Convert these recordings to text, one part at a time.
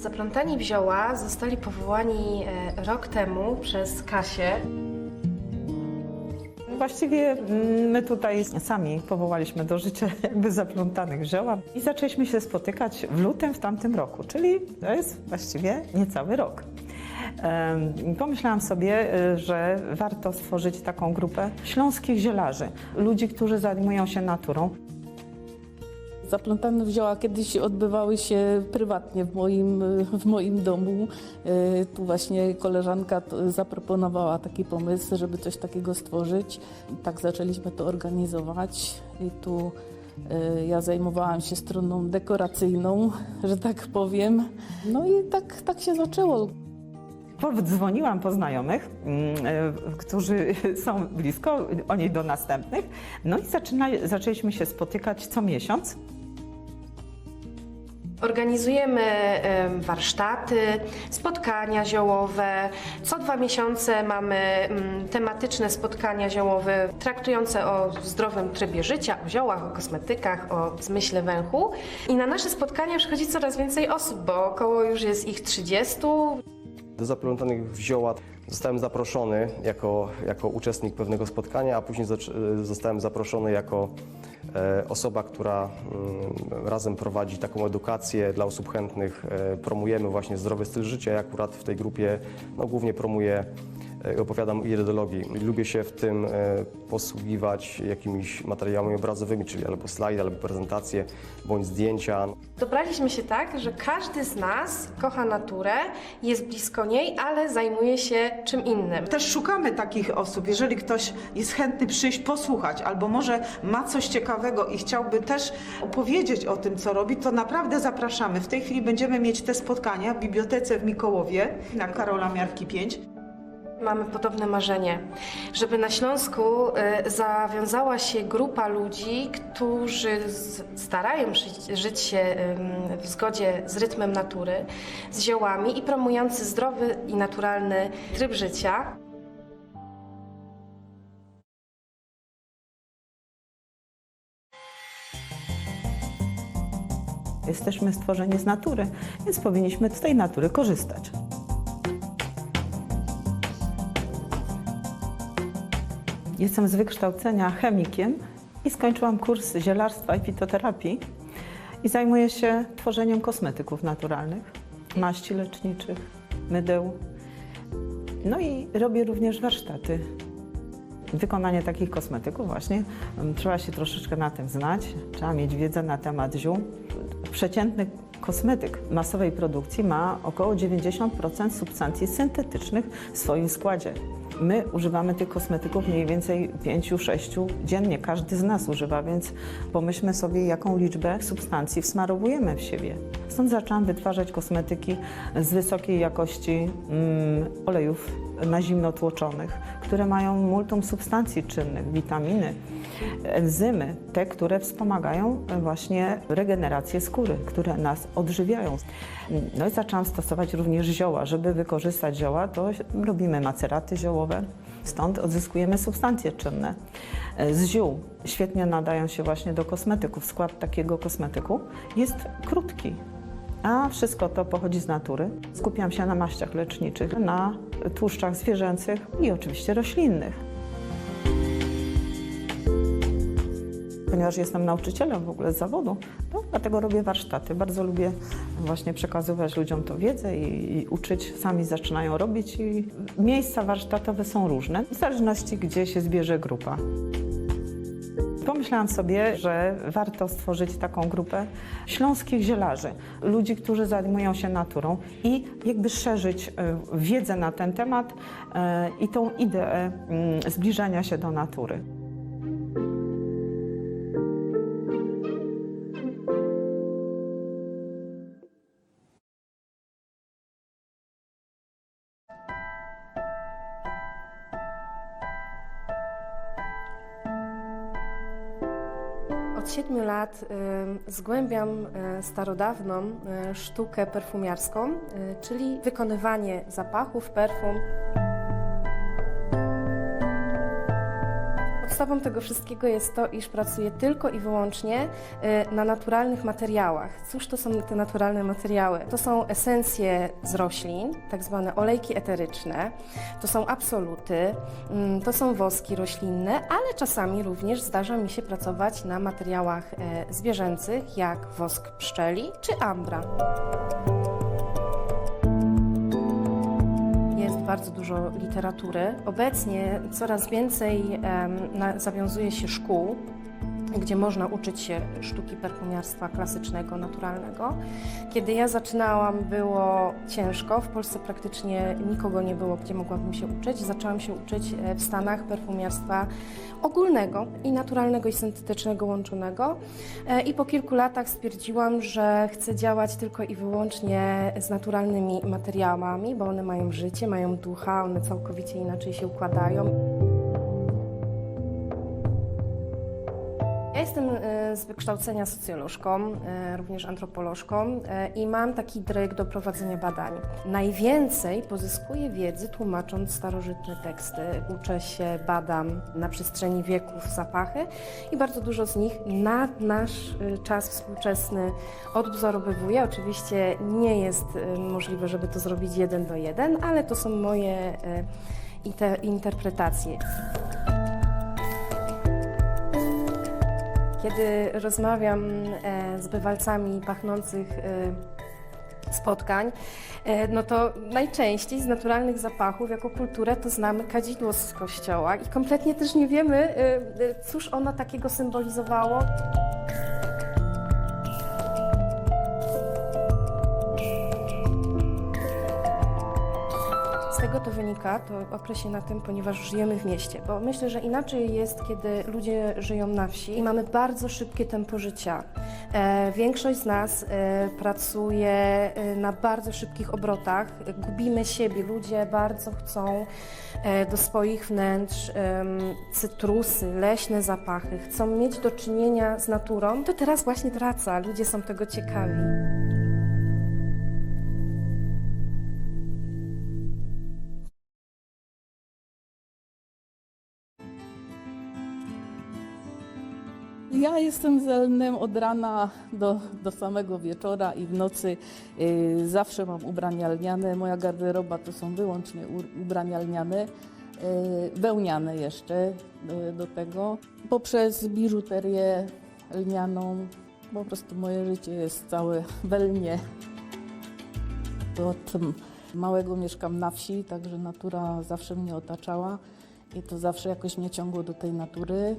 Zaplątani w zioła zostali powołani e, rok temu przez Kasię. Właściwie mm, my tutaj sami powołaliśmy do życia jakby zaplątanych zioła i zaczęliśmy się spotykać w lutym w tamtym roku, czyli to jest właściwie niecały rok. Pomyślałam sobie, y, że warto stworzyć taką grupę śląskich zielarzy, ludzi, którzy zajmują się naturą. Zaplątane w zioła kiedyś odbywały się prywatnie w moim, w moim domu. E, Tu właśnie koleżanka zaproponowała taki pomysł, żeby coś takiego stworzyć. I tak zaczęliśmy to organizować i tu e, ja zajmowałam się stroną dekoracyjną, że tak powiem. No i tak, tak się zaczęło. Dzwoniłam po znajomych, mm, e, którzy są blisko, oni do następnych. No i zaczyna, zaczęliśmy się spotykać co miesiąc. Organizujemy em, warsztaty, spotkania ziołowe. Co dwa miesiące mamy mm, tematyczne spotkania ziołowe traktujące o zdrowym trybie życia, o ziołach, o kosmetykach, o zmyśle węchu. I na nasze spotkania przychodzi coraz więcej osób, bo około już jest ich 30. Do zaplątanych w zioła zostałem zaproszony jako, jako uczestnik pewnego spotkania, a później zostałem zaproszony jako osoba, która mm, razem prowadzi taką edukację dla osób chętnych. E, promujemy właśnie zdrowy styl życia. Ja akurat w tej grupie no, głównie promuję e, opowiadam o iridologii. Lubię się w tym e, posługiwać jakimiś materiałami obrazowymi, czyli albo slajdy, albo prezentacje, bądź zdjęcia. Dobraliśmy się tak, że każdy z nas kocha naturę, jest blisko niej, ale zajmuje się czym innym. Też szukamy takich osób. Jeżeli ktoś jest chętny przyjść, posłuchać, albo może ma coś ciekawego i chciałby też opowiedzieć o tym, co robi, to naprawdę zapraszamy. W tej chwili będziemy mieć te spotkania w bibliotece w Mikołowie na Karola Miarki 5. Mamy podobne marzenie, żeby na Śląsku y, zawiązała się grupa ludzi, którzy starają żyć, żyć się w zgodzie z rytmem natury, z ziołami i promujący zdrowy i naturalny tryb życia. Jesteśmy stworzeni z natury, więc powinniśmy z tej natury korzystać. Jestem z wykształcenia chemikiem i skończyłam kurs zielarstwa i fitoterapii i zajmuję się tworzeniem kosmetyków naturalnych, maści leczniczych, mydeł. No i robię również warsztaty. Wykonanie takich kosmetyków właśnie mm, trzeba się troszeczkę na tym znać, trzeba mieć wiedzę na temat ziół. Przeciętny kosmetyk masowej produkcji ma około 90% substancji syntetycznych w swoim składzie. My używamy tych kosmetyków mniej więcej 5-6 dziennie. Każdy z nas używa, więc pomyślmy sobie, jaką liczbę substancji wsmarowujemy w siebie. Stąd zaczęłam wytwarzać kosmetyki z wysokiej jakości mm, olejów na zimno tłoczonych, które mają multum substancji czynnych, witaminy, enzymy, te, które wspomagają właśnie regenerację skóry, które nas odżywiają. No i zaczęłam stosować również zioła. Żeby wykorzystać zioła, to robimy maceraty ziołowe, stąd odzyskujemy substancje czynne. Z ziół świetnie nadają się właśnie do kosmetyków. Skład takiego kosmetyku jest krótki, a wszystko to pochodzi z natury. Skupiam się na maściach leczniczych, na tłuszczach zwierzęcych i oczywiście roślinnych. Ponieważ jestem nauczycielem w ogóle z zawodu, to dlatego robię warsztaty. Bardzo lubię właśnie przekazywać ludziom tą wiedzę i, i uczyć. Sami zaczynają robić i miejsca warsztatowe są różne, w zależności gdzie się zbierze grupa. Pomyślałam sobie, że warto stworzyć taką grupę śląskich zielarzy, ludzi, którzy zajmują się naturą i jakby szerzyć e, wiedzę na ten temat e, i tą ideę mm, zbliżania się do natury. Od siedmiu lat y, zgłębiam y, starodawną y, sztukę perfumiarską, czyli wykonywanie zapachów, perfum. Podstawą tego wszystkiego jest to, iż pracuję tylko i wyłącznie y, na naturalnych materiałach. Cóż to są te naturalne materiały? To są esencje z roślin, tak zwane olejki eteryczne, to są absoluty, mm, to są woski roślinne, ale czasami również zdarza mi się pracować na materiałach e, zwierzęcych, jak wosk pszczeli czy ambra. Bardzo dużo literatury. Obecnie coraz więcej em, na, zawiązuje się szkół, gdzie można uczyć się sztuki perfumierstwa klasycznego, naturalnego. Kiedy ja zaczynałam, było ciężko. W Polsce praktycznie nikogo nie było, gdzie mogłabym się uczyć. Zaczęłam się uczyć e, w Stanach perfumierstwa ogólnego i naturalnego i syntetycznego łączonego. E, I po kilku latach stwierdziłam, że chcę działać tylko i wyłącznie z naturalnymi materiałami, bo one mają życie, mają ducha, one całkowicie inaczej się układają. Z wykształcenia socjolożką, e, również antropolożką e, i mam taki dryg do prowadzenia badań. Najwięcej pozyskuję wiedzy tłumacząc starożytne teksty. Uczę się, badam na przestrzeni wieków zapachy i bardzo dużo z nich na nasz e, czas współczesny odwzorowywuję. Oczywiście nie jest możliwe, żeby to zrobić jeden do jeden, ale to są moje inter- interpretacje. Kiedy rozmawiam e, z bywalcami pachnących e, spotkań, e, no to najczęściej z naturalnych zapachów jako kulturę to znamy kadzidło z kościoła i kompletnie też nie wiemy, cóż ono takiego symbolizowało. To wynika, to oprę na tym, ponieważ żyjemy w mieście, bo myślę, że inaczej jest, kiedy ludzie żyją na wsi i mamy bardzo szybkie tempo życia. E, większość z nas e, pracuje e, na bardzo szybkich obrotach, gubimy siebie, ludzie bardzo chcą e, do swoich wnętrz em, cytrusy, leśne zapachy, chcą mieć do czynienia z naturą. To teraz właśnie wraca, ludzie są tego ciekawi. Ja jestem zelnym od rana do, do samego wieczora i w nocy y, zawsze mam ubrania lniane. Moja garderoba to są wyłącznie ubrania lniane, y, wełniane jeszcze y, do tego. Poprzez biżuterię lnianą po prostu moje życie jest całe we lnie. Od małego mieszkam na wsi, także natura zawsze mnie otaczała i to zawsze jakoś mnie ciągło do tej natury.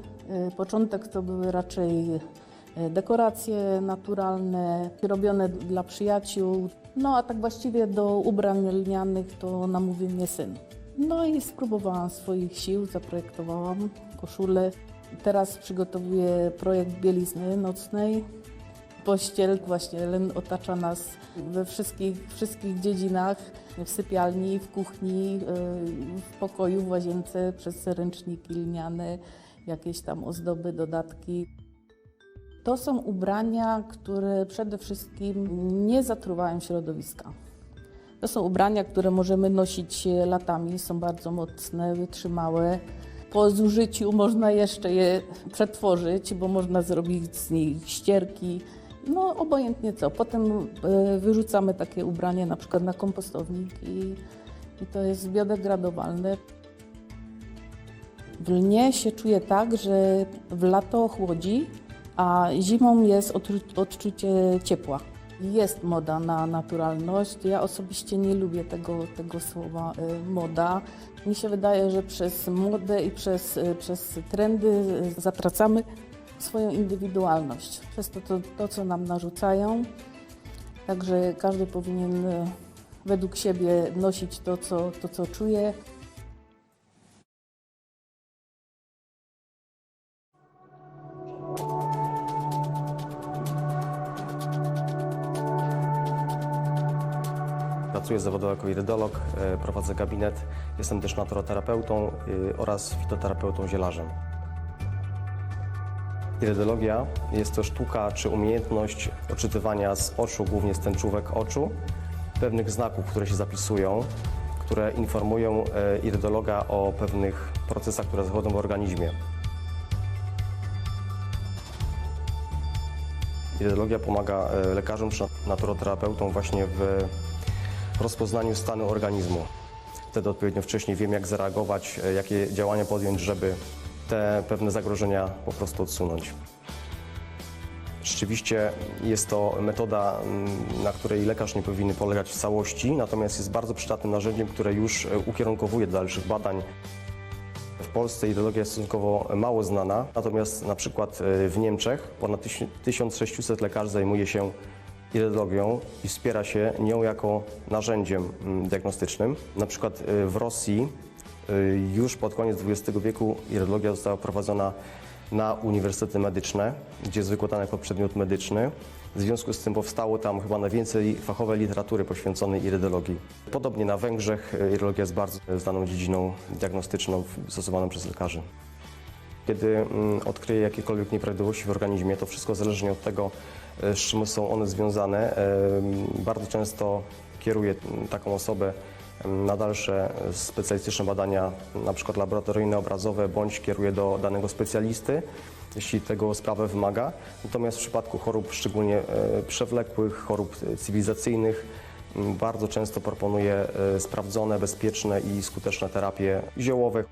Y, Początek to były raczej y, dekoracje naturalne, robione dla przyjaciół. No a tak właściwie do ubrań lnianych to namówił mnie syn. No i spróbowałam swoich sił, zaprojektowałam koszulę. Teraz przygotowuję projekt bielizny nocnej. Pościel właśnie len otacza nas we wszystkich, wszystkich dziedzinach, w sypialni, w kuchni, yy, w pokoju, w łazience, przez ręczniki lniane, jakieś tam ozdoby, dodatki. To są ubrania, które przede wszystkim nie zatruwają środowiska. To są ubrania, które możemy nosić latami, są bardzo mocne, wytrzymałe. Po zużyciu można jeszcze je przetworzyć, bo można zrobić z nich ścierki, no obojętnie co. Potem e, wyrzucamy takie ubranie na przykład na kompostownik i, i to jest biodegradowalne. W lnie się czuje tak, że w lato chłodzi, a zimą jest odczu- odczucie ciepła. Jest moda na naturalność. Ja osobiście nie lubię tego, tego słowa y, moda. Mi się wydaje, że przez modę i przez, y, przez trendy y, zatracamy swoją indywidualność. Przez to, to, to, co nam narzucają. Także każdy powinien y, według siebie nosić to, co, to, co czuje. Pracuję zawodowo jako irydolog, e, prowadzę gabinet, jestem też naturoterapeutą y, oraz fitoterapeutą zielarzem. Iridologia jest to sztuka czy umiejętność odczytywania z oczu, głównie z tęczówek oczu, pewnych znaków, które się zapisują, które informują e, iridologa o pewnych procesach, które zachodzą w organizmie. Iridologia pomaga e, lekarzom czy naturoterapeutom właśnie w rozpoznaniu stanu organizmu. Wtedy odpowiednio wcześniej wiem, jak zareagować, e, jakie działania podjąć, żeby te pewne zagrożenia po prostu odsunąć. Rzeczywiście jest to metoda, mm, na której lekarz nie powinien polegać w całości, natomiast jest bardzo przydatnym narzędziem, które już e, ukierunkowuje do dalszych badań. W Polsce ideologia jest stosunkowo mało znana, natomiast na przykład e, w Niemczech ponad tyś- 1600 lekarzy zajmuje się irydologią i wspiera się nią jako narzędziem mm, diagnostycznym. Na przykład e, w Rosji już pod koniec XX wieku irydologia została prowadzona na uniwersytety medyczne, gdzie jest wykładana jako przedmiot medyczny. W związku z tym powstało tam chyba najwięcej fachowej literatury poświęconej irydologii. Podobnie na Węgrzech e, irydologia jest bardzo znaną dziedziną diagnostyczną stosowaną przez lekarzy. Kiedy mm, odkryję jakiekolwiek nieprawidłowości w organizmie, to wszystko zależnie od tego, e, z czym są one związane. Em, Bardzo często kieruję mm, taką osobę na dalsze specjalistyczne badania, na przykład laboratoryjne, obrazowe, bądź kieruję do danego specjalisty, jeśli tego sprawa wymaga. Natomiast w przypadku chorób szczególnie e, przewlekłych, chorób cywilizacyjnych, bardzo często proponuję e, sprawdzone, bezpieczne i skuteczne terapie ziołowe.